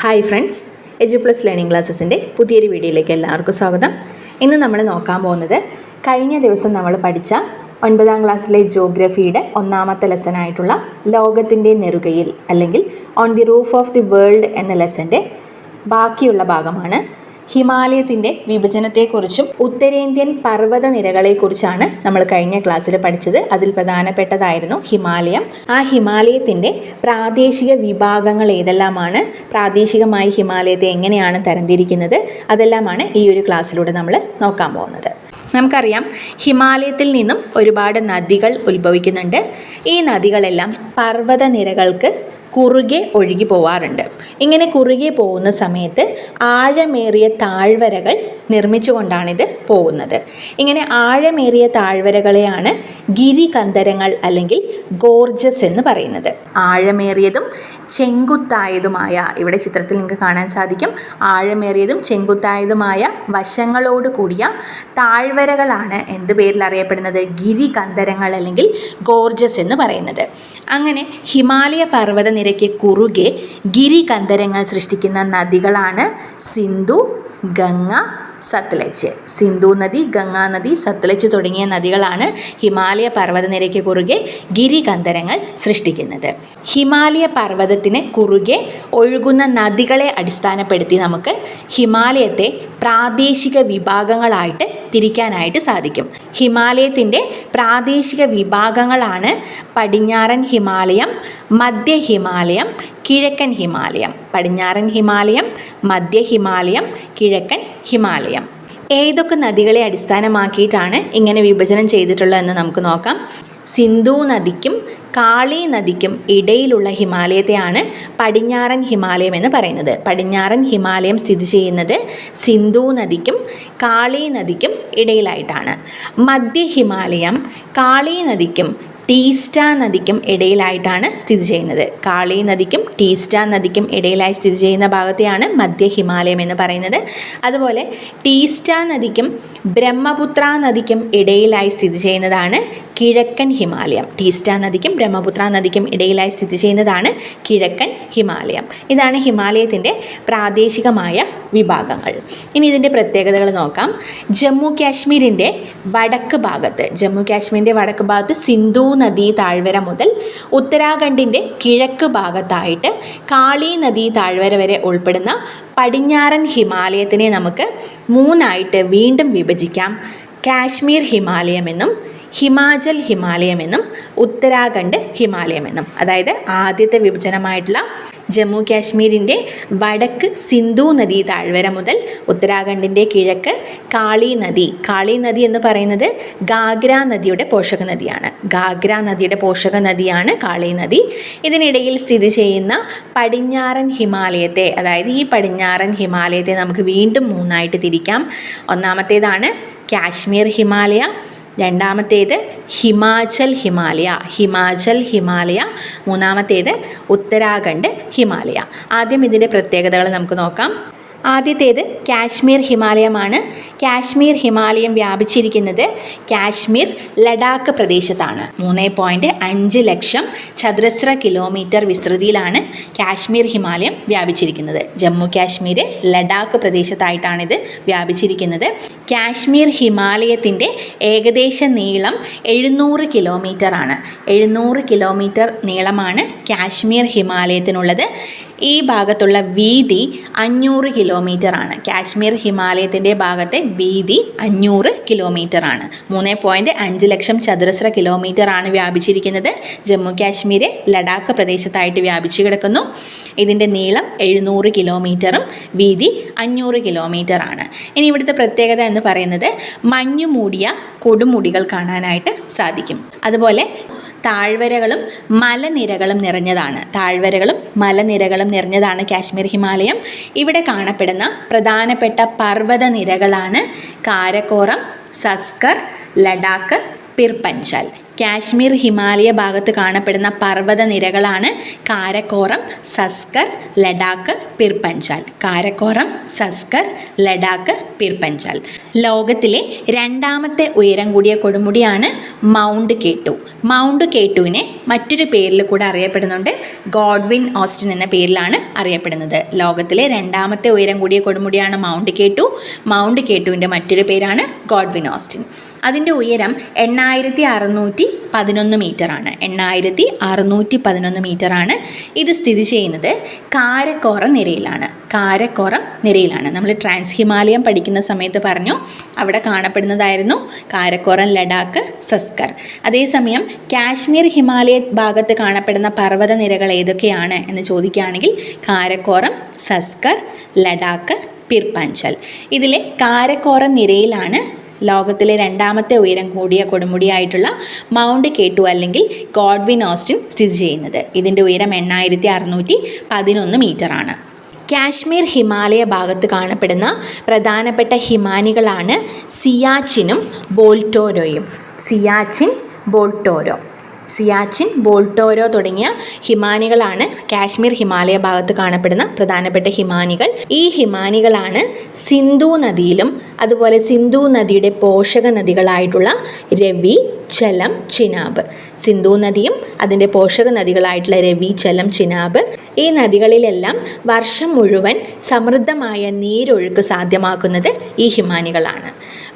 Hi friends Edu Plus Learning ക്ലാസ്സസിന്റെ പുതിയൊരു വീഡിയോയിലേക്ക് എല്ലാവർക്കും സ്വാഗതം. ഇന്ന് നമ്മൾ നോക്കാൻ പോകുന്നത് കഴിഞ്ഞ ദിവസം നമ്മൾ പഠിച്ച ഒൻപതാം ക്ലാസ്സിലെ ജോഗ്രഫിയുടെ ഒന്നാമത്തെ ലെസനായിട്ടുള്ള ലോകത്തിന്റെ നെറുകയിൽ അല്ലെങ്കിൽ on the roof of the world എന്ന ലെസന്റെ ബാക്കിയുള്ള ഭാഗമാണ് ഹിമാലയത്തിന്റെ വിഭജനത്തെക്കുറിച്ചും ഉത്തരേന്ത്യൻ പർവത നിരകളെക്കുറിച്ചാണ് നമ്മൾ കഴിഞ്ഞ ക്ലാസ്സിൽ പഠിച്ചത്. അതിൽ പ്രധാനപ്പെട്ടതായിരുന്നു ഹിമാലയം. ആ ഹിമാലയത്തിന്റെ പ്രാദേശിക വിഭാഗങ്ങൾ ഏതെല്ലാമാണ്? പ്രാദേശികമായി ഹിമാലയത്തെ എങ്ങനെയാണ് തരംതിരിക്കുന്നത്? അതെല്ലാമാണ് ഈ ഒരു ക്ലാസ്സിലൂടെ നമ്മൾ നോക്കാൻ പോകുന്നത്. നമുക്കറിയാം ഹിമാലയത്തിൽ നിന്നും ഒരുപാട് നദികൾ ഉത്ഭവിക്കുന്നുണ്ട്. ഈ നദികളെല്ലാം പർവത നിരകൾക്ക് കുറുകെ ഒഴുകി പോവാറുണ്ട്. ഇങ്ങനെ കുറുകെ പോകുന്ന സമയത്ത് ആഴമേറിയ താഴ്വരകൾ നിർമ്മിച്ചുകൊണ്ടാണിത് പോകുന്നത്. ഇങ്ങനെ ആഴമേറിയ താഴ്വരകളെയാണ് ഗിരികന്ധരങ്ങൾ അല്ലെങ്കിൽ ഗോർജസ് എന്ന് പറയുന്നത്. ആഴമേറിയതും ചെങ്കുത്തായതുമായ ഇവിടെ ചിത്രത്തിൽ നിങ്ങൾക്ക് കാണാൻ സാധിക്കും ആഴമേറിയതും ചെങ്കുത്തായതുമായ വശങ്ങളോട് കൂടിയ താഴ്വരകളാണ് എന്ത് പേരിൽ അറിയപ്പെടുന്നത്? ഗിരികന്ധരങ്ങൾ അല്ലെങ്കിൽ ഗോർജസ് എന്ന് പറയുന്നത്. അങ്ങനെ ഹിമാലയ പർവത നിരയ്ക്ക് കുറുകെ ഗിരികന്ധരങ്ങൾ സൃഷ്ടിക്കുന്ന നദികളാണ് സിന്ധു ഗംഗ സത്ലജ്. സിന്ധു നദി ഗംഗാ നദി സത്ലജ് തുടങ്ങിയ നദികളാണ് ഹിമാലയ പർവതനിരയ്ക്ക് കുറുകെ ഗിരികന്ധരങ്ങൾ സൃഷ്ടിക്കുന്നത്. ഹിമാലയ പർവതത്തിന് കുറുകെ ഒഴുകുന്ന നദികളെ അടിസ്ഥാനപ്പെടുത്തി നമുക്ക് ഹിമാലയത്തെ പ്രാദേശിക വിഭാഗങ്ങളായിട്ട് തിരിക്കാനായിട്ട് സാധിക്കും. ഹിമാലയത്തിന്റെ പ്രാദേശിക വിഭാഗങ്ങളാണ് പടിഞ്ഞാറൻ ഹിമാലയം മധ്യ ഹിമാലയം കിഴക്കൻ ഹിമാലയം. പടിഞ്ഞാറൻ ഹിമാലയം മധ്യ ഹിമാലയം കിഴക്കൻ ഹിമാലയം. ഏതൊക്കെ നദികളെ അടിസ്ഥാനമാക്കിയിട്ടാണ് ഇങ്ങനെ വിഭജനം ചെയ്തിട്ടുള്ളതെന്ന് നമുക്ക് നോക്കാം. സിന്ധു നദിക്കും കാളി നദിക്കും ഇടയിലുള്ള ഹിമാലയത്തെയാണ് പടിഞ്ഞാറൻ ഹിമാലയം എന്ന് പറയുന്നത്. പടിഞ്ഞാറൻ ഹിമാലയം സ്ഥിതി ചെയ്യുന്നത് സിന്ധു നദിക്കും കാളി നദിക്കും ഇടയിലായിട്ടാണ്. മധ്യ ഹിമാലയം കാളി നദിക്കും ടീസ്റ്റ നദിക്കും ഇടയിലായിട്ടാണ് സ്ഥിതി ചെയ്യുന്നത്. കാളി നദിക്കും ടീസ്റ്റ നദിക്കും ഇടയിലായി സ്ഥിതി ചെയ്യുന്ന ഭാഗത്തെയാണ് മധ്യ ഹിമാലയം എന്ന് പറയുന്നത്. അതുപോലെ ടീസ്റ്റ നദിക്കും ബ്രഹ്മപുത്ര നദിക്കും ഇടയിലായി സ്ഥിതി ചെയ്യുന്നതാണ് കിഴക്കൻ ഹിമാലയം. ടീസ്റ്റ നദിക്കും ബ്രഹ്മപുത്ര നദിക്കും ഇടയിലായി സ്ഥിതി ചെയ്യുന്നതാണ് കിഴക്കൻ ഹിമാലയം. ഇതാണ് ഹിമാലയത്തിന്റെ പ്രാദേശികമായ വിഭാഗങ്ങൾ. ഇനി ഇതിന്റെ പ്രത്യേകതകൾ നോക്കാം. ജമ്മു കാശ്മീരിന്റെ വടക്ക് ഭാഗത്ത് ജമ്മു കാശ്മീരിന്റെ വടക്ക് ഭാഗത്ത് സിന്ധു നദീ താഴ്വര മുതൽ ഉത്തരാഖണ്ഡിന്റെ കിഴക്ക് ഭാഗത്തായിട്ട് കാളി നദീ താഴ്വര വരെ ഉൾപ്പെടുന്ന പടിഞ്ഞാറൻ ഹിമാലയത്തിനെ നമുക്ക് മൂന്നായിട്ട് വീണ്ടും വിഭജിക്കാം. കാശ്മീർ ഹിമാലയമെന്നും ഹിമാചൽ ഹിമാലയമെന്നും ഉത്തരാഖണ്ഡ് ഹിമാലയമെന്നും. അതായത് ആദ്യത്തെ വിഭജനമായിട്ടുള്ള ജമ്മു കാശ്മീരിന്റെ വടക്ക് സിന്ധു നദി താഴ്വര മുതൽ ഉത്തരാഖണ്ഡിന്റെ കിഴക്ക് കാളി നദി. കാളി നദി എന്ന് പറയുന്നത് ഗാഗ്ര നദിയുടെ പോഷക നദിയാണ്. ഗാഗ്ര നദിയുടെ പോഷക നദിയാണ് കാളി നദി. ഇതിനിടയിൽ സ്ഥിതി ചെയ്യുന്ന പടിഞ്ഞാറൻ ഹിമാലയത്തെ അതായത് ഈ പടിഞ്ഞാറൻ ഹിമാലയത്തെ നമുക്ക് വീണ്ടും മൂന്നായിട്ട് തിരിക്കാം. ഒന്നാമത്തേതാണ് കാശ്മീർ ഹിമാലയ രണ്ടാമത്തേത് ഹിമാചൽ ഹിമാലയ ഹിമാചൽ ഹിമാലയ. മൂന്നാമത്തേത് ഉത്തരാഖണ്ഡ് ഹിമാലയ. ആദ്യം ഇതിന്റെ പ്രത്യേകതകൾ നമുക്ക് നോക്കാം. ആദ്യത്തേത് കാശ്മീർ ഹിമാലയമാണ്. കാശ്മീർ ഹിമാലയം വ്യാപിച്ചിരിക്കുന്നത് കാശ്മീർ ലഡാക്ക് പ്രദേശത്താണ്. മൂന്ന് പോയിന്റ് അഞ്ച് ലക്ഷം ചതുരശ്ര കിലോമീറ്റർ വിസ്തൃതിയിലാണ് കാശ്മീർ ഹിമാലയം വ്യാപിച്ചിരിക്കുന്നത്. ജമ്മു കാശ്മീർ ലഡാക്ക് പ്രദേശത്തായിട്ടാണിത് വ്യാപിച്ചിരിക്കുന്നത്. കാശ്മീർ ഹിമാലയത്തിന്റെ ഏകദേശ നീളം എഴുന്നൂറ് കിലോമീറ്റർ ആണ് എഴുന്നൂറ് കിലോമീറ്റർ നീളമാണ് കാശ്മീർ ഹിമാലയത്തിനുള്ളത്. ഈ ഭാഗത്തുള്ള വീതി അഞ്ഞൂറ് കിലോമീറ്റർ ആണ്. കാശ്മീർ ഹിമാലയത്തിന്റെ ഭാഗത്തെ വീതി അഞ്ഞൂറ് കിലോമീറ്റർ ആണ്. മൂന്ന് പോയിന്റ് അഞ്ച് ലക്ഷം ചതുരശ്ര കിലോമീറ്റർ ആണ് വ്യാപിച്ചിരിക്കുന്നത്. ജമ്മു കാശ്മീർ ലഡാക്ക് പ്രദേശത്തായിട്ട് വ്യാപിച്ചു കിടക്കുന്നു. ഇതിന്റെ നീളം എഴുന്നൂറ് കിലോമീറ്ററും വീതി അഞ്ഞൂറ് കിലോമീറ്റർ ആണ്. ഇനി ഇവിടുത്തെ പ്രത്യേകത എന്ന് പറയുന്നത് മഞ്ഞു മൂടിയ കൊടുമുടികൾ കാണാനായിട്ട് സാധിക്കും. അതുപോലെ താഴ്വരകളും മലനിരകളും നിറഞ്ഞതാണ്. താഴ്വരകളും മലനിരകളും നിറഞ്ഞതാണ് കാശ്മീർ ഹിമാലയം. ഇവിടെ കാണപ്പെടുന്ന പ്രധാനപ്പെട്ട പർവത നിരകളാണ് കാരക്കോറം സസ്കർ ലഡാക്ക് പിർപഞ്ചാൽ. കാശ്മീർ ഹിമാലയ ഭാഗത്ത് കാണപ്പെടുന്ന പർവത നിരകളാണ് കാരക്കോറം സസ്കർ ലഡാക്ക് പിർപഞ്ചാൽ. കാരക്കോറം സസ്കർ ലഡാക്ക് പിർപഞ്ചാൽ. ലോകത്തിലെ രണ്ടാമത്തെ ഉയരം കൂടിയ കൊടുമുടിയാണ് മൗണ്ട് കേട്ടു. മൗണ്ട് കേട്ടുവിനെ മറ്റൊരു പേരിൽ കൂടെ അറിയപ്പെടുന്നുണ്ട്. ഗോഡ്വിൻ ഓസ്റ്റിൻ എന്ന പേരിലാണ് അറിയപ്പെടുന്നത്. ലോകത്തിലെ രണ്ടാമത്തെ ഉയരം കൂടിയ കൊടുമുടിയാണ് മൗണ്ട് കേട്ടു. മൗണ്ട് കേട്ടുവിന്റെ മറ്റൊരു പേരാണ് ഗോഡ്വിൻ ഓസ്റ്റിൻ. അതിന്റെ ഉയരം എണ്ണായിരത്തി അറുന്നൂറ്റി പതിനൊന്ന് മീറ്ററാണ്. എണ്ണായിരത്തി അറുന്നൂറ്റി പതിനൊന്ന് മീറ്ററാണ് ഇത് സ്ഥിതി ചെയ്യുന്നത് കാരക്കോറ നിരയിലാണ്. കാരക്കോറം നിരയിലാണ്. നമ്മൾ ട്രാൻസ് ഹിമാലയം പഠിക്കുന്ന സമയത്ത് പറഞ്ഞു. അവിടെ കാണപ്പെടുന്നതായിരുന്നു കാരക്കോറം ലഡാക്ക് സസ്കർ. അതേസമയം കാശ്മീർ ഹിമാലയ ഭാഗത്ത് കാണപ്പെടുന്ന പർവത നിരകൾ ഏതൊക്കെയാണ് എന്ന് ചോദിക്കുകയാണെങ്കിൽ കാരക്കോറം സസ്കർ ലഡാക്ക് പിർപാഞ്ചൽ ഇതിലെ കാരക്കോറം നിരയിലാണ് ലോകത്തിലെ രണ്ടാമത്തെ ഉയരം കൂടിയ കൊടുമുടിയായിട്ടുള്ള മൗണ്ട് കേട്ടു അല്ലെങ്കിൽ ഗോഡ്വിൻ ഓസ്റ്റിൻ സ്ഥിതി ചെയ്യുന്നത്. ഇതിന്റെ ഉയരം എണ്ണായിരത്തി അറുന്നൂറ്റി പതിനൊന്ന് മീറ്ററാണ്. കാശ്മീർ ഹിമാലയ ഭാഗത്ത് കാണപ്പെടുന്ന പ്രധാനപ്പെട്ട ഹിമാനികളാണ് സിയാച്ചിനും ബോൾട്ടോരോയും. സിയാച്ചിൻ ബോൾട്ടോരോ. സിയാച്ചിൻ ബോൾട്ടോരോ തുടങ്ങിയ ഹിമാനികളാണ് കാശ്മീർ ഹിമാലയ ഭാഗത്ത് കാണപ്പെടുന്ന പ്രധാനപ്പെട്ട ഹിമാനികൾ. ഈ ഹിമാനികളാണ് സിന്ധു നദിയിലും അതുപോലെ സിന്ധു നദിയുടെ പോഷക നദികളായിട്ടുള്ള രവി ചലം ചിനാബ്. സിന്ധു നദിയും അതിന്റെ പോഷക നദികളായിട്ടുള്ള രവി ചലം ചിനാബ്. ഈ നദികളിലെല്ലാം വർഷം മുഴുവൻ സമൃദ്ധമായ നീരൊഴുക്ക് സാധ്യമാക്കുന്നത് ഈ ഹിമാനികളാണ്.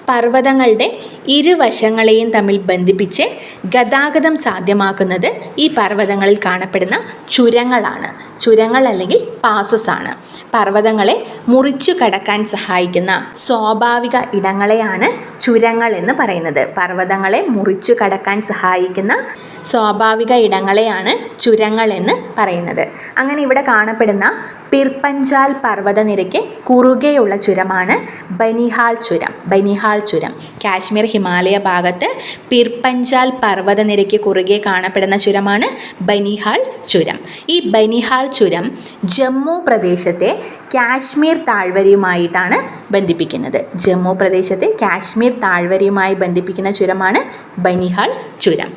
പർവതങ്ങളുടെ ഇരുവശങ്ങളെയും തമ്മിൽ ബന്ധിപ്പിച്ച് ഗതാഗതം സാധ്യമാക്കുന്നത് ഈ പർവതങ്ങളിൽ കാണപ്പെടുന്ന ചുരങ്ങളാണ്. ചുരങ്ങൾ അല്ലെങ്കിൽ പാസസ് ആണ്. പർവതങ്ങളെ മുറിച്ചു കടക്കാൻ സഹായിക്കുന്ന സ്വാഭാവിക ഇടങ്ങളെയാണ് ചുരങ്ങൾ എന്ന് പറയുന്നത്. പർവതങ്ങളെ മുറിച്ചു കടക്കാൻ സഹായിക്കുന്ന സ്വാഭാവിക ഇടങ്ങളെയാണ് ചുരങ്ങൾ എന്ന് പറയുന്നത്. അങ്ങനെ ഇവിടെ കാണപ്പെടുന്ന പിർപ്പഞ്ചാൽ പർവതനിരയ്ക്ക് കുറുകെയുള്ള ചുരമാണ് ബനിഹാൾ ചുരം. ബനിഹാൾ ചുരം. കാശ്മീർ ഹിമാലയ ഭാഗത്ത് പിർപ്പഞ്ചാൽ പർവതനിരയ്ക്ക് കുറുകെ കാണപ്പെടുന്ന ചുരമാണ് ബനിഹാൾ ചുരം. ഈ ബനിഹാൾ ചുരം ജമ്മു പ്രദേശത്തെ കാശ്മീർ താഴ്വരയുമായിട്ടാണ് ബന്ധിപ്പിക്കുന്നത്. ജമ്മു പ്രദേശത്തെ കാശ്മീർ താഴ്വരയുമായി ബന്ധിപ്പിക്കുന്ന ചുരമാണ് ബനിഹാൾ ചുരം.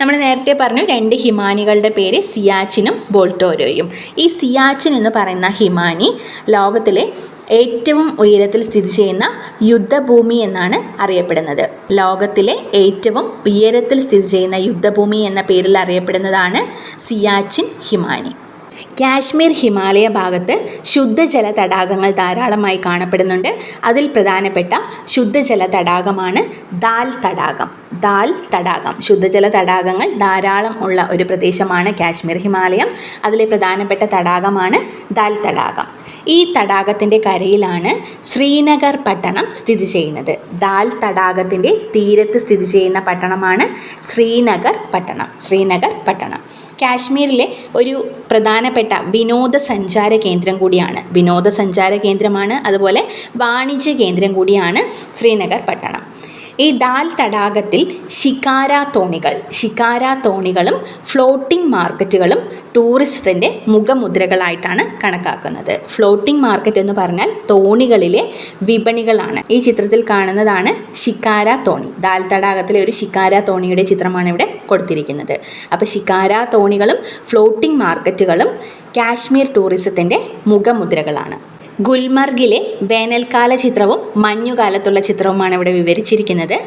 നമ്മൾ നേരത്തെ പറഞ്ഞു രണ്ട് ഹിമാനികളുടെ പേര് സിയാച്ചിനും ബോൾട്ടോരോയും. ഈ സിയാച്ചിൻ എന്ന് പറയുന്ന ഹിമാനി ലോകത്തിലെ ഏറ്റവും ഉയരത്തിൽ സ്ഥിതി ചെയ്യുന്ന യുദ്ധഭൂമി എന്നാണ് അറിയപ്പെടുന്നത്. ലോകത്തിലെ ഏറ്റവും ഉയരത്തിൽ സ്ഥിതി ചെയ്യുന്ന യുദ്ധഭൂമി എന്ന പേരിൽ അറിയപ്പെടുന്നതാണ് സിയാച്ചിൻ ഹിമാനി. കാശ്മീർ ഹിമാലയ ഭാഗത്ത് ശുദ്ധജല തടാകങ്ങൾ ധാരാളമായി കാണപ്പെടുന്നുണ്ട്. അതിൽ പ്രധാനപ്പെട്ട ശുദ്ധജല തടാകമാണ് ദാൽ തടാകം. ദാൽ തടാകം. ശുദ്ധജല തടാകങ്ങൾ ധാരാളം ഉള്ള ഒരു പ്രദേശമാണ് കാശ്മീർ ഹിമാലയം. അതിലെ പ്രധാനപ്പെട്ട തടാകമാണ് ദാൽ തടാകം. ഈ തടാകത്തിന്റെ കരയിലാണ് ശ്രീനഗർ പട്ടണം സ്ഥിതി ചെയ്യുന്നത്. ദാൽ തടാകത്തിന്റെ തീരത്ത് സ്ഥിതി ചെയ്യുന്ന പട്ടണമാണ് ശ്രീനഗർ പട്ടണം. ശ്രീനഗർ പട്ടണം. കാശ്മീരിലെ ഒരു പ്രധാനപ്പെട്ട വിനോദസഞ്ചാര കേന്ദ്രം കൂടിയാണ്. വിനോദസഞ്ചാര കേന്ദ്രമാണ്. അതുപോലെ വാണിജ്യ കേന്ദ്രം കൂടിയാണ് ശ്രീനഗർ പട്ടണം. ഈ ദാൽ തടാകത്തിൽ ശിക്കാര തോണികൾ ശിക്കാര തോണികളും ഫ്ലോട്ടിംഗ് മാർക്കറ്റുകളും ടൂറിസത്തിന്റെ മുഖമുദ്രകളായിട്ടാണ് കണക്കാക്കുന്നത്. ഫ്ലോട്ടിംഗ് മാർക്കറ്റ് എന്ന് പറഞ്ഞാൽ തോണികളിലെ വിപണികളാണ്. ഈ ചിത്രത്തിൽ കാണുന്നതാണ് ശിക്കാര തോണി. ദാൽ തടാകത്തിലെ ഒരു ശിക്കാര തോണിയുടെ ചിത്രമാണ് ഇവിടെ കൊടുത്തിരിക്കുന്നത്. അപ്പോൾ ശിക്കാര തോണികളും ഫ്ലോട്ടിംഗ് മാർക്കറ്റുകളും കാശ്മീർ ടൂറിസത്തിന്റെ മുഖമുദ്രകളാണ്. ഗുൽമർഗിലെ വേനൽക്കാല ചിത്രവും മഞ്ഞുകാലത്തുള്ള ചിത്രവുമാണ് ഇവിടെ വിവരിച്ചിരിക്കുന്നത്.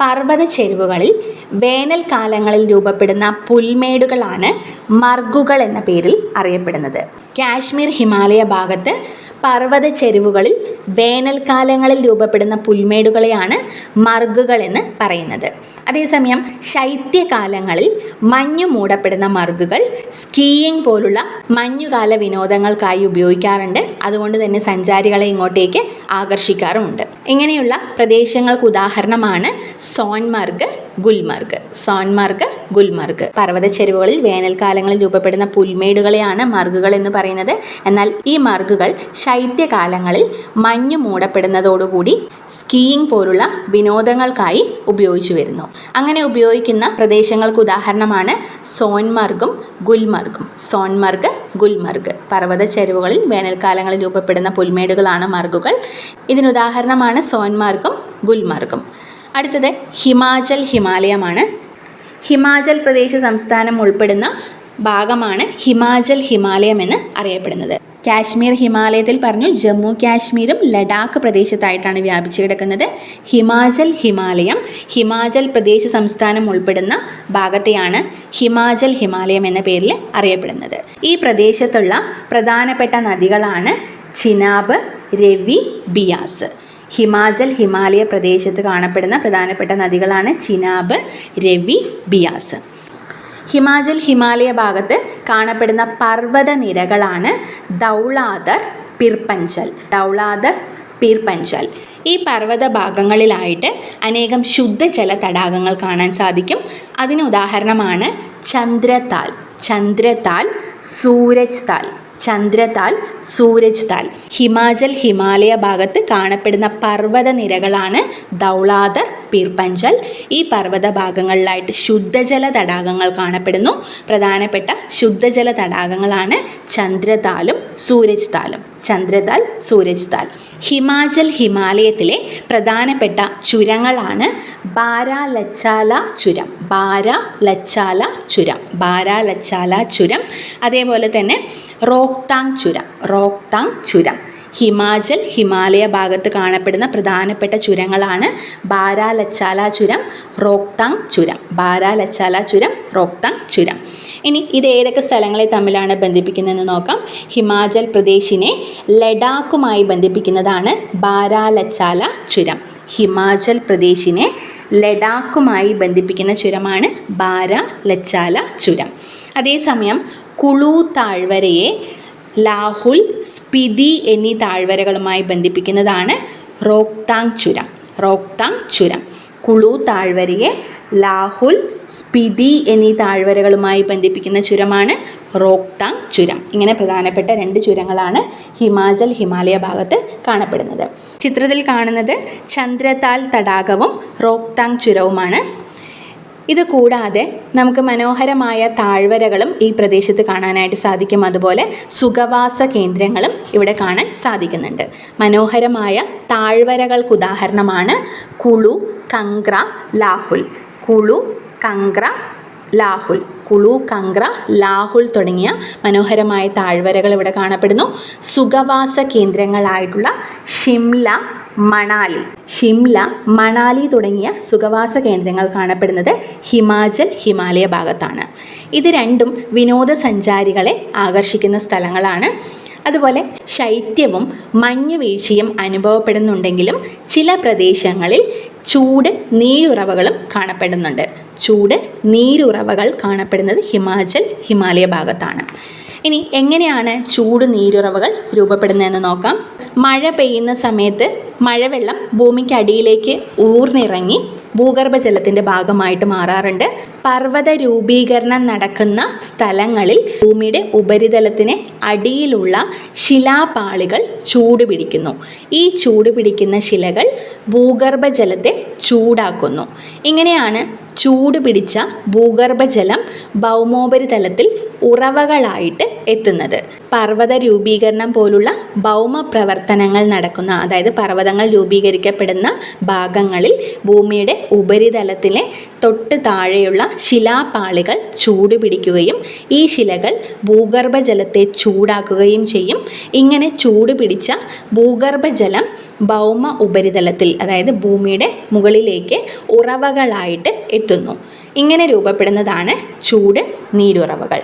പർവത ചെരുവുകളിൽ വേനൽക്കാലങ്ങളിൽ രൂപപ്പെടുന്ന പുൽമേടുകളാണ് മർഗുകൾ എന്ന പേരിൽ അറിയപ്പെടുന്നത്. കാശ്മീർ ഹിമാലയ ഭാഗത്ത് പർവത ചെരുവുകളിൽ വേനൽക്കാലങ്ങളിൽ രൂപപ്പെടുന്ന പുൽമേടുകളെയാണ് മർഗുകൾ എന്ന് പറയുന്നത്. അതേസമയം ശൈത്യകാലങ്ങളിൽ മഞ്ഞു മൂടപ്പെടുന്ന മർഗുകൾ സ്കീയിങ് പോലുള്ള മഞ്ഞുകാല വിനോദങ്ങൾക്കായി ഉപയോഗിക്കാറുണ്ട്. അതുകൊണ്ട് തന്നെ സഞ്ചാരികളെ ഇങ്ങോട്ടേക്ക് ആകർഷിക്കാറുമുണ്ട്. ഇങ്ങനെയുള്ള പ്രദേശങ്ങൾക്ക് ഉദാഹരണമാണ് സോൻമർഗ് ഗുൽമർഗ്. സോൻമർഗ് ഗുൽമർഗ്. പർവത ചെരുവുകളിൽ വേനൽക്കാലങ്ങളിൽ രൂപപ്പെടുന്ന പുൽമേടുകളെയാണ് മർഗുകൾ എന്ന് പറയുന്നത്. എന്നാൽ ഈ മർഗുകൾ ശൈത്യകാലങ്ങളിൽ മഞ്ഞ് മൂടപ്പെടുന്നതോടുകൂടി സ്കീയിങ് പോലുള്ള വിനോദങ്ങൾക്കായി ഉപയോഗിച്ചു വരുന്നു. അങ്ങനെ ഉപയോഗിക്കുന്ന പ്രദേശങ്ങൾക്ക് ഉദാഹരണമാണ് സോൻമർഗും ഗുൽമർഗും. സോൻമർഗ് ഗുൽമർഗ്. പർവത ചെരുവുകളിൽ വേനൽക്കാലങ്ങളിൽ രൂപപ്പെടുന്ന പുൽമേടുകളാണ് മർഗുകൾ. ഇതിനുദാഹരണമാണ് സോൻമാർഗും ഗുൽമർഗും. അടുത്തത് ഹിമാചൽ ഹിമാലയമാണ്. ഹിമാചൽ പ്രദേശ് സംസ്ഥാനം ഉൾപ്പെടുന്ന ഭാഗമാണ് ഹിമാചൽ ഹിമാലയം എന്ന് അറിയപ്പെടുന്നത്. കാശ്മീർ ഹിമാലയത്തിൽ പറഞ്ഞു ജമ്മു കാശ്മീരും ലഡാക്ക് പ്രദേശത്തായിട്ടാണ് വ്യാപിച്ചു കിടക്കുന്നത്. ഹിമാചൽ ഹിമാലയം ഹിമാചൽ പ്രദേശ് സംസ്ഥാനം ഉൾപ്പെടുന്ന ഭാഗത്തെയാണ് ഹിമാചൽ ഹിമാലയം എന്ന പേരിൽ അറിയപ്പെടുന്നത്. ഈ പ്രദേശത്തുള്ള പ്രധാനപ്പെട്ട നദികളാണ് ചിനാബ് രവി ബിയാസ്. ഹിമാചൽ ഹിമാലയ പ്രദേശത്ത് കാണപ്പെടുന്ന പ്രധാനപ്പെട്ട നദികളാണ് ചിനാബ് രവി ബിയാസ്. ഹിമാചൽ ഹിമാലയ ഭാഗത്ത് കാണപ്പെടുന്ന പർവത നിരകളാണ് ദൗളാദർ പിർപഞ്ചൽ ദൗളാദർ പിർപഞ്ചൽ ഈ പർവത ഭാഗങ്ങളിലായിട്ട് അനേകം ശുദ്ധജല തടാകങ്ങൾ കാണാൻ സാധിക്കും. അതിന് ഉദാഹരണമാണ് ചന്ദ്രതാൽ. ചന്ദ്രതാൽ സൂരജ് താൽ. ചന്ദ്രതാൽ സൂരജ് താൽ. ഹിമാചൽ ഹിമാലയ ഭാഗത്ത് കാണപ്പെടുന്ന പർവത നിരകളാണ് ദൗളാദർ പീർപഞ്ചൽ. ഈ പർവത ഭാഗങ്ങളിലായിട്ട് ശുദ്ധജല തടാകങ്ങൾ കാണപ്പെടുന്നു. പ്രധാനപ്പെട്ട ശുദ്ധജല തടാകങ്ങളാണ് ചന്ദ്രതാലും സൂരജ് താലും. ചന്ദ്രതാൽ സൂരജ് താൽ. ഹിമാചൽ ഹിമാലയത്തിലെ പ്രധാനപ്പെട്ട ചുരങ്ങളാണ് ബാരാലച്ചാല ചുരം. ബാരാലച്ചാല ചുരം. ബാരാലച്ചാല ചുരം. അതേപോലെ തന്നെ റോക്താങ് ചുരം. റോക്താങ് ചുരം. ഹിമാചൽ ഹിമാലയ ഭാഗത്ത് കാണപ്പെടുന്ന പ്രധാനപ്പെട്ട ചുരങ്ങളാണ് ബാരാലച്ചാല ചുരം റോക്താങ് ചുരം. ബാരാലച്ചാല ചുരം റോക്താങ് ചുരം. ഇനി ഇത് ഏതൊക്കെ സ്ഥലങ്ങളെ തമ്മിലാണ് ബന്ധിപ്പിക്കുന്നതെന്ന് നോക്കാം. ഹിമാചൽ പ്രദേശിനെ ലഡാക്കുമായി ബന്ധിപ്പിക്കുന്നതാണ് ബാരാലച്ചാല ചുരം. ഹിമാചൽ പ്രദേശിനെ ലഡാക്കുമായി ബന്ധിപ്പിക്കുന്ന ചുരമാണ് ബാരാലച്ചാല ചുരം. അതേസമയം കുളു താഴ്വരയെ ലാഹുൽ സ്പിതി എന്നീ താഴ്വരകളുമായി ബന്ധിപ്പിക്കുന്നതാണ് റോക്താങ് ചുരം. റോക്താങ് ചുരം. കുളു താഴ്വരയെ ലാഹുൽ സ്പിതി എന്നീ താഴ്വരകളുമായി ബന്ധിപ്പിക്കുന്ന ചുരമാണ് റോക്താങ് ചുരം. ഇങ്ങനെ പ്രധാനപ്പെട്ട രണ്ട് ചുരങ്ങളാണ് ഹിമാചൽ ഹിമാലയ ഭാഗത്ത് കാണപ്പെടുന്നത്. ചിത്രത്തിൽ കാണുന്നത് ചന്ദ്രതാൽ തടാകവും റോക്താങ് ചുരവുമാണ്. ഇത് കൂടാതെ നമുക്ക് മനോഹരമായ താഴ്വരകളും ഈ പ്രദേശത്ത് കാണാനായിട്ട് സാധിക്കും. അതുപോലെ സുഖവാസ കേന്ദ്രങ്ങളും ഇവിടെ കാണാൻ സാധിക്കുന്നുണ്ട്. മനോഹരമായ താഴ്വരകൾക്ക് ഉദാഹരണമാണ് കുളു കങ്ക്ര ലാഹുൽ. കുളു കങ്ക്ര ലാഹുൽ. കുളു കങ്ക്ര ലാഹുൽ തുടങ്ങിയ മനോഹരമായ താഴ്വരകൾ ഇവിടെ കാണപ്പെടുന്നു. സുഖവാസ കേന്ദ്രങ്ങളായിട്ടുള്ള ഷിംല മണാലി. ഷിംല മണാലി തുടങ്ങിയ സുഖവാസ കേന്ദ്രങ്ങൾ കാണപ്പെടുന്നത് ഹിമാചൽ ഹിമാലയ ഭാഗത്താണ്. ഇത് രണ്ടും വിനോദസഞ്ചാരികളെ ആകർഷിക്കുന്ന സ്ഥലങ്ങളാണ്. അതുപോലെ ശൈത്യവും മഞ്ഞുവീഴ്ചയും അനുഭവപ്പെടുന്നുണ്ടെങ്കിലും ചില പ്രദേശങ്ങളിൽ ചൂട് നീരുറവകളും കാണപ്പെടുന്നുണ്ട്. ചൂട് നീരുറവകൾ കാണപ്പെടുന്നത് ഹിമാചൽ ഹിമാലയ ഭാഗത്താണ്. ഇനി എങ്ങനെയാണ് ചൂട് നീരുറവകൾ രൂപപ്പെടുന്നതെന്ന് നോക്കാം. മഴ പെയ്യുന്ന സമയത്ത് മഴവെള്ളം ഭൂമിക്ക് അടിയിലേക്ക് ഊർന്നിറങ്ങി ഭൂഗർഭജലത്തിന്റെ ഭാഗമായിട്ട് മാറാറുണ്ട്. പർവത രൂപീകരണം നടക്കുന്ന സ്ഥലങ്ങളിൽ ഭൂമിയുടെ ഉപരിതലത്തിന് അടിയിലുള്ള ശിലാപാളികൾ ചൂടുപിടിക്കുന്നു. ഈ ചൂടുപിടിക്കുന്ന ശിലകൾ ഭൂഗർഭജലത്തെ ചൂടാക്കുന്നു. ഇങ്ങനെയാണ് ചൂട് പിടിച്ച ഭൂഗർഭജലം ഭൗമോപരിതലത്തിൽ ഉറവകളായിട്ട് എത്തുന്നത്. പർവത രൂപീകരണം പോലുള്ള ഭൗമ പ്രവർത്തനങ്ങൾ നടക്കുന്ന അതായത് പർവതങ്ങൾ രൂപീകരിക്കപ്പെടുന്ന ഭാഗങ്ങളിൽ ഭൂമിയുടെ ഉപരിതലത്തിലെ തൊട്ട് താഴെയുള്ള ശിലാപാളികൾ ചൂട് പിടിക്കുകയും ഈ ശിലകൾ ഭൂഗർഭജലത്തെ ചൂടാക്കുകയും ചെയ്യും. ഇങ്ങനെ ചൂട് പിടിച്ച ഭൂഗർഭജലം ഭൗമ ഉപരിതലത്തിൽ അതായത് ഭൂമിയുടെ മുകളിലേക്ക് ഉറവകളായിട്ട് എത്തുന്നു. ഇങ്ങനെ രൂപപ്പെടുന്നതാണ് ചൂട് നീരുറവകൾ.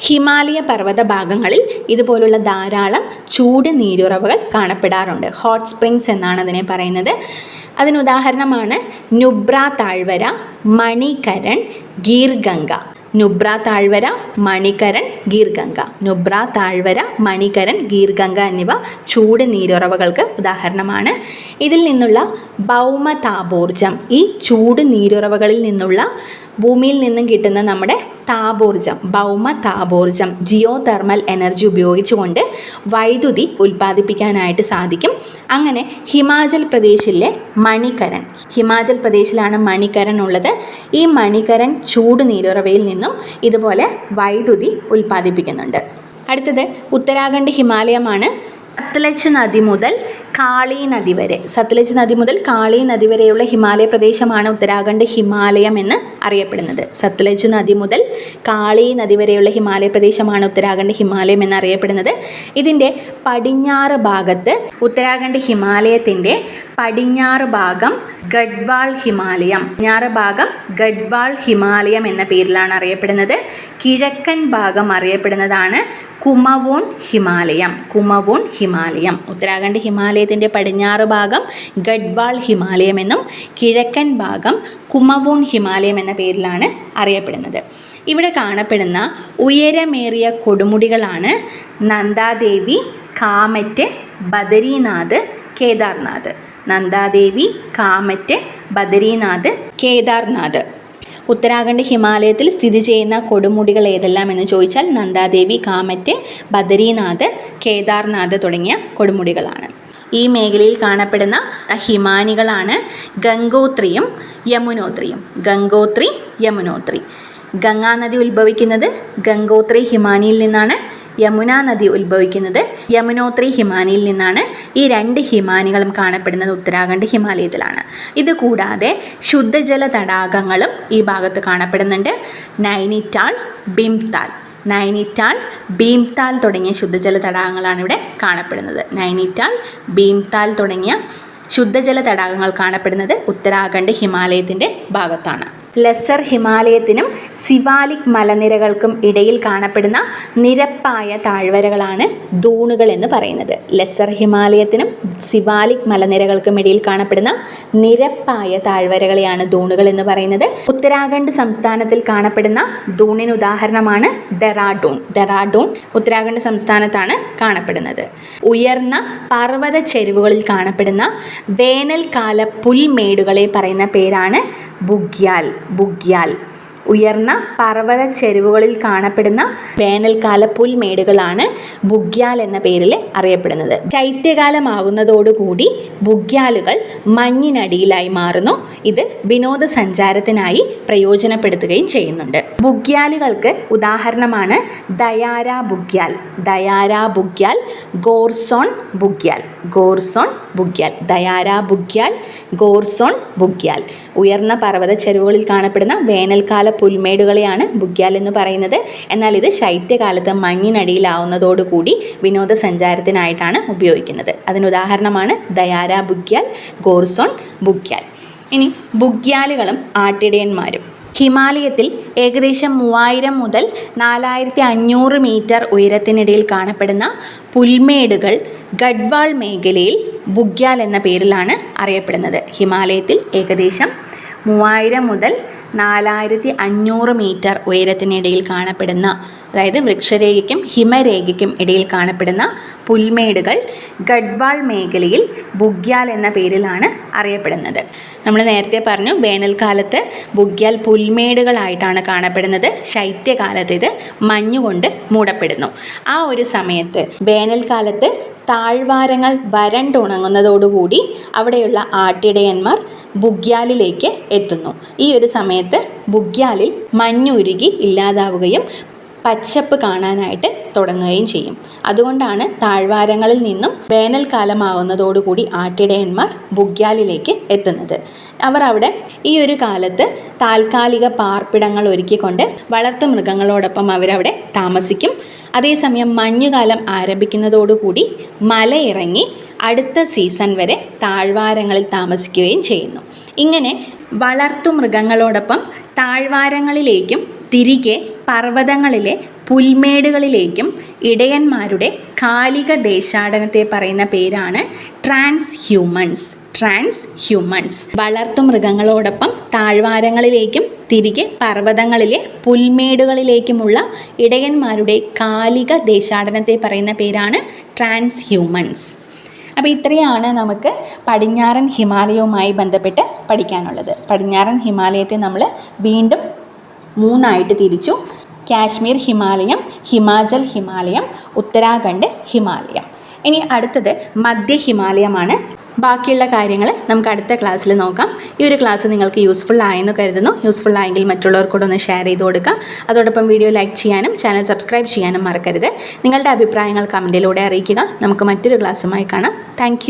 ഹിമാലയ പർവത ഭാഗങ്ങളിൽ ഇതുപോലുള്ള ധാരാളം ചൂട് നീരുറവകൾ കാണപ്പെടാറുണ്ട്. ഹോട്ട് സ്പ്രിങ്സ് എന്നാണ് അതിനെ പറയുന്നത്. അതിനുദാഹരണമാണ് നുബ്ര താഴ്വര മണികരൺ ഗീർഗംഗ. നുബ്ര താഴ്വര മണികരൺ ഗീർഗംഗ. നുബ്ര താഴ്വര മണികരൺ ഗീർഗംഗ എന്നിവ ചൂട് നീരുറവകൾക്ക് ഉദാഹരണമാണ്. ഇതിൽ നിന്നുള്ള ഭൗമ താപോർജം ഈ ചൂട് നീരുറവകളിൽ നിന്നുള്ള ഭൂമിയിൽ നിന്നും കിട്ടുന്ന നമ്മുടെ താപോർജം ഭൗമ താപോർജം ജിയോ തെർമൽ എനർജി ഉപയോഗിച്ചുകൊണ്ട് വൈദ്യുതി ഉൽപ്പാദിപ്പിക്കാനായിട്ട് സാധിക്കും. അങ്ങനെ ഹിമാചൽ പ്രദേശിലെ മണികരൺ ഹിമാചൽ പ്രദേശിലാണ് മണികരൺ ഉള്ളത്. ഈ മണികരൺ ചൂട് നീരുറവയിൽ നിന്നും ഇതുപോലെ വൈദ്യുതി ഉൽപ്പാദിപ്പിക്കുന്നുണ്ട്. അടുത്തത് ഉത്തരാഖണ്ഡ് ഹിമാലയമാണ്. സത്ലജ് നദി മുതൽ കാളി നദി വരെ. സത്ലജ് നദി മുതൽ കാളി നദി വരെയുള്ള ഹിമാലയ പ്രദേശമാണ് ഉത്തരാഖണ്ഡ് ഹിമാലയം എന്ന് അറിയപ്പെടുന്നത്. സത്ലജ് നദി മുതൽ കാളി നദി വരെയുള്ള ഹിമാലയ പ്രദേശമാണ് ഉത്തരാഖണ്ഡ് ഹിമാലയം എന്ന് അറിയപ്പെടുന്നത്. ഇതിന്റെ പടിഞ്ഞാറ് ഭാഗത്ത് ഉത്തരാഖണ്ഡ് ഹിമാലയത്തിന്റെ പടിഞ്ഞാറ് ഭാഗം ഗഡ്വാൾ ഹിമാലയം പടിഞ്ഞാറ് ഭാഗം ഗഡ്വാൾ ഹിമാലയം എന്ന പേരിലാണ് അറിയപ്പെടുന്നത്. കിഴക്കൻ ഭാഗം അറിയപ്പെടുന്നതാണ് കുമവോൺ ഹിമാലയം കുമവോൺ ഹിമാലയം. ഉത്തരാഖണ്ഡ് ഹിമാലയത്തിന്റെ പടിഞ്ഞാറ് ഭാഗം ഗഡ്വാൾ ഹിമാലയം എന്നും കിഴക്കൻ ഭാഗം കുമവൂൺ ഹിമാലയം എന്ന പേരിലാണ് അറിയപ്പെടുന്നത്. ഇവിടെ കാണപ്പെടുന്ന ഉയരമേറിയ കൊടുമുടികളാണ് നന്ദാദേവി കാമറ്റ് ബദരീനാഥ് കേദാർനാഥ്. നന്ദാദേവി കാമറ്റ് ബദരീനാഥ് കേദാർനാഥ്. ഉത്തരാഖണ്ഡ് ഹിമാലയത്തിൽ സ്ഥിതി ചെയ്യുന്ന കൊടുമുടികൾ ഏതെല്ലാം എന്ന് ചോദിച്ചാൽ നന്ദാദേവി കാമറ്റ് ബദരീനാഥ് കേദാർനാഥ് തുടങ്ങിയ കൊടുമുടികളാണ്. ഈ മേഖലയിൽ കാണപ്പെടുന്ന ഹിമാനികളാണ് ഗംഗോത്രിയും യമുനോത്രിയും. ഗംഗോത്രി യമുനോത്രി. ഗംഗാ നദി ഉത്ഭവിക്കുന്നത് ഗംഗോത്രി ഹിമാനിയിൽ നിന്നാണ്. യമുന നദി ഉത്ഭവിക്കുന്നത് യമുനോത്രി ഹിമാനിയിൽ നിന്നാണ്. ഈ രണ്ട് ഹിമാനികളും കാണപ്പെടുന്നത് ഉത്തരാഖണ്ഡ് ഹിമാലയത്തിലാണ്. ഇത് കൂടാതെ ശുദ്ധജല തടാകങ്ങളും ഈ ഭാഗത്ത് കാണപ്പെടുന്നുണ്ട്. നൈനിറ്റാൾ ബിംതാൽ നൈനിറ്റാൾ ഭീംതാൽ തുടങ്ങിയ ശുദ്ധജല തടാകങ്ങളാണ് ഇവിടെ കാണപ്പെടുന്നത്. നൈനിറ്റാൽ ഭീംതാൽ തുടങ്ങിയ ശുദ്ധജല തടാകങ്ങൾ കാണപ്പെടുന്നത് ഉത്തരാഖണ്ഡ് ഹിമാലയത്തിന്റെ ഭാഗത്താണ്. ലെസർ ഹിമാലയത്തിനും സിവാലിക് മലനിരകൾക്കും ഇടയിൽ കാണപ്പെടുന്ന നിരപ്പായ താഴ്വരകളാണ് ദൂണുകൾ എന്ന് പറയുന്നത്. ലെസർ ഹിമാലയത്തിനും സിവാലിക് മലനിരകൾക്കും ഇടയിൽ കാണപ്പെടുന്ന നിരപ്പായ താഴ്വരകളെയാണ് ദൂണുകൾ എന്ന് പറയുന്നത്. ഉത്തരാഖണ്ഡ് സംസ്ഥാനത്തിൽ കാണപ്പെടുന്ന ദൂണിന് ഉദാഹരണമാണ് ഡെറാഡൂൺ. ഡെറാഡൂൺ ഉത്തരാഖണ്ഡ് സംസ്ഥാനത്താണ് കാണപ്പെടുന്നത്. ഉയർന്ന പർവത ചെരുവുകളിൽ കാണപ്പെടുന്ന വേനൽക്കാല പുൽമേടുകളെ പറയുന്ന പേരാണ് ബുഗ്യാൽ ബുഗ്യാൽ. ഉയർന്ന പർവത ചെരുവുകളിൽ കാണപ്പെടുന്ന വേനൽക്കാല പുൽമേടുകളാണ് ബുഗ്യാൽ എന്ന പേരിൽ അറിയപ്പെടുന്നത്. ശൈത്യകാലമാകുന്നതോടുകൂടി ബുഗ്യാലുകൾ മഞ്ഞിനടിയിലായി മാറുന്നു. ഇത് വിനോദസഞ്ചാരത്തിനായി പ്രയോജനപ്പെടുത്തുകയും ചെയ്യുന്നുണ്ട്. ബുഗ്യാലുകൾക്ക് ഉദാഹരണമാണ് ദയാര ബുഗ്യാൽ. ദയാര ബുഗ്യാൽ ഗോർസോൺ ബുഗ്യാൽ. ഗോർസോൺ ബുഗ്യാൽ. ദയാര ബുഗ്യാൽ ഗോർസോൺ ബുഗ്യാൽ. ഉയർന്ന പർവത ചെരുവുകളിൽ കാണപ്പെടുന്ന വേനൽക്കാല പുൽമേടുകളെയാണ് ബുഗ്യാൽ എന്ന് പറയുന്നത്. എന്നാൽ ഇത് ശൈത്യകാലത്ത് മഞ്ഞിനടിയിലാവുന്നതോടുകൂടി വിനോദസഞ്ചാരത്തിനായിട്ടാണ് ഉപയോഗിക്കുന്നത്. അതിനുദാഹരണമാണ് ദയാര ബുഗ്യാൽ ഗോർസോൺ ബുഗ്യാൽ. ഇനി ബുഗ്യാലുകളും ആട്ടിടയന്മാരും. ഹിമാലയത്തിൽ ഏകദേശം മൂവായിരം മുതൽ നാലായിരത്തി അഞ്ഞൂറ് മീറ്റർ ഉയരത്തിനിടയിൽ കാണപ്പെടുന്ന പുൽമേടുകൾ ഗഡ്വാൾ മേഖലയിൽ ബുഗ്യാൽ എന്ന പേരിലാണ് അറിയപ്പെടുന്നത്. ഹിമാലയത്തിൽ ഏകദേശം മൂവായിരം മുതൽ നാലായിരത്തി അഞ്ഞൂറ് മീറ്റർ ഉയരത്തിനിടയിൽ കാണപ്പെടുന്ന അതായത് വൃക്ഷരേഖയ്ക്കും ഹിമരേഖയ്ക്കും ഇടയിൽ കാണപ്പെടുന്ന പുൽമേടുകൾ ഗഡ്വാൾ മേഖലയിൽ ബുഗ്യാൽ എന്ന പേരിലാണ് അറിയപ്പെടുന്നത്. നമ്മൾ നേരത്തെ പറഞ്ഞു വേനൽക്കാലത്ത് ബുഗ്യാൽ പുൽമേടുകളായിട്ടാണ് കാണപ്പെടുന്നത്. ശൈത്യകാലത്ത് ഇത് മഞ്ഞുകൊണ്ട് മൂടപ്പെടുന്നു. ആ ഒരു സമയത്ത് വേനൽക്കാലത്ത് താഴ്വാരങ്ങൾ വരണ്ടുണങ്ങുന്നതോടുകൂടി അവിടെയുള്ള ആട്ടിടയന്മാർ ബുഗ്യാലിലേക്ക് എത്തുന്നു. ഈ ഒരു സമയത്ത് ബുഗ്യാലിൽ മഞ്ഞുരുകി ഇല്ലാതാവുകയും പച്ചപ്പ് കാണാനായിട്ട് തുടങ്ങുകയും ചെയ്യും. അതുകൊണ്ടാണ് താഴ്വാരങ്ങളിൽ നിന്നും വേനൽക്കാലമാകുന്നതോടുകൂടി ആട്ടിടയന്മാർ ബുഗ്യാലിലേക്ക് എത്തുന്നത്. അവർ അവിടെ ഈ ഒരു കാലത്ത് താൽക്കാലിക പാർപ്പിടങ്ങൾ ഒരുക്കിക്കൊണ്ട് വളർത്തു മൃഗങ്ങളോടൊപ്പം അവരവിടെ താമസിക്കും. അതേസമയം മഞ്ഞുകാലം ആരംഭിക്കുന്നതോടുകൂടി മലയിറങ്ങി അടുത്ത സീസൺ വരെ താഴ്വാരങ്ങളിൽ താമസിക്കുകയും ചെയ്യുന്നു. ഇങ്ങനെ വളർത്തു മൃഗങ്ങളോടൊപ്പം താഴ്വാരങ്ങളിലേക്കും തിരികെ പർവതങ്ങളിലെ പുൽമേടുകളിലേക്കും ഇടയന്മാരുടെ കാലിക ദേശാടനത്തെ പറയുന്ന പേരാണ് ട്രാൻസ് ഹ്യൂമൻസ് ട്രാൻസ് ഹ്യൂമൻസ് വളർത്തുമൃഗങ്ങളോടൊപ്പം താഴ്വാരങ്ങളിലേക്കും തിരികെ പർവതങ്ങളിലെ പുൽമേടുകളിലേക്കുമുള്ള ഇടയന്മാരുടെ കാലിക ദേശാടനത്തെ പറയുന്ന പേരാണ് ട്രാൻസ് ഹ്യൂമൻസ് അപ്പോൾ ഇത്രയാണ് നമുക്ക് പടിഞ്ഞാറൻ ഹിമാലയവുമായി ബന്ധപ്പെട്ട് പഠിക്കാനുള്ളത്. പടിഞ്ഞാറൻ ഹിമാലയത്തെ നമ്മൾ വീണ്ടും മൂന്നായിട്ട് തിരിച്ചു. കാശ്മീർ ഹിമാലയം ഹിമാചൽ ഹിമാലയം ഉത്തരാഖണ്ഡ് ഹിമാലയം. ഇനി അടുത്തത് മധ്യ ഹിമാലയമാണ്. ബാക്കിയുള്ള കാര്യങ്ങൾ നമുക്ക് അടുത്ത ക്ലാസ്സിൽ നോക്കാം. ഈ ഒരു ക്ലാസ് നിങ്ങൾക്ക് യൂസ്ഫുൾ ആയെന്ന് കരുതുന്നു. യൂസ്ഫുൾ ആയെങ്കിൽ മറ്റുള്ളവർക്കൂടെ ഒന്ന് ഷെയർ ചെയ്ത് കൊടുക്കുക. അതോടൊപ്പം വീഡിയോ ലൈക്ക് ചെയ്യാനും ചാനൽ സബ്സ്ക്രൈബ് ചെയ്യാനും മറക്കരുത്. നിങ്ങളുടെ അഭിപ്രായങ്ങൾ കമന്റിലൂടെ അറിയിക്കുക. നമുക്ക് മറ്റൊരു ക്ലാസ്സുമായി കാണാം. താങ്ക്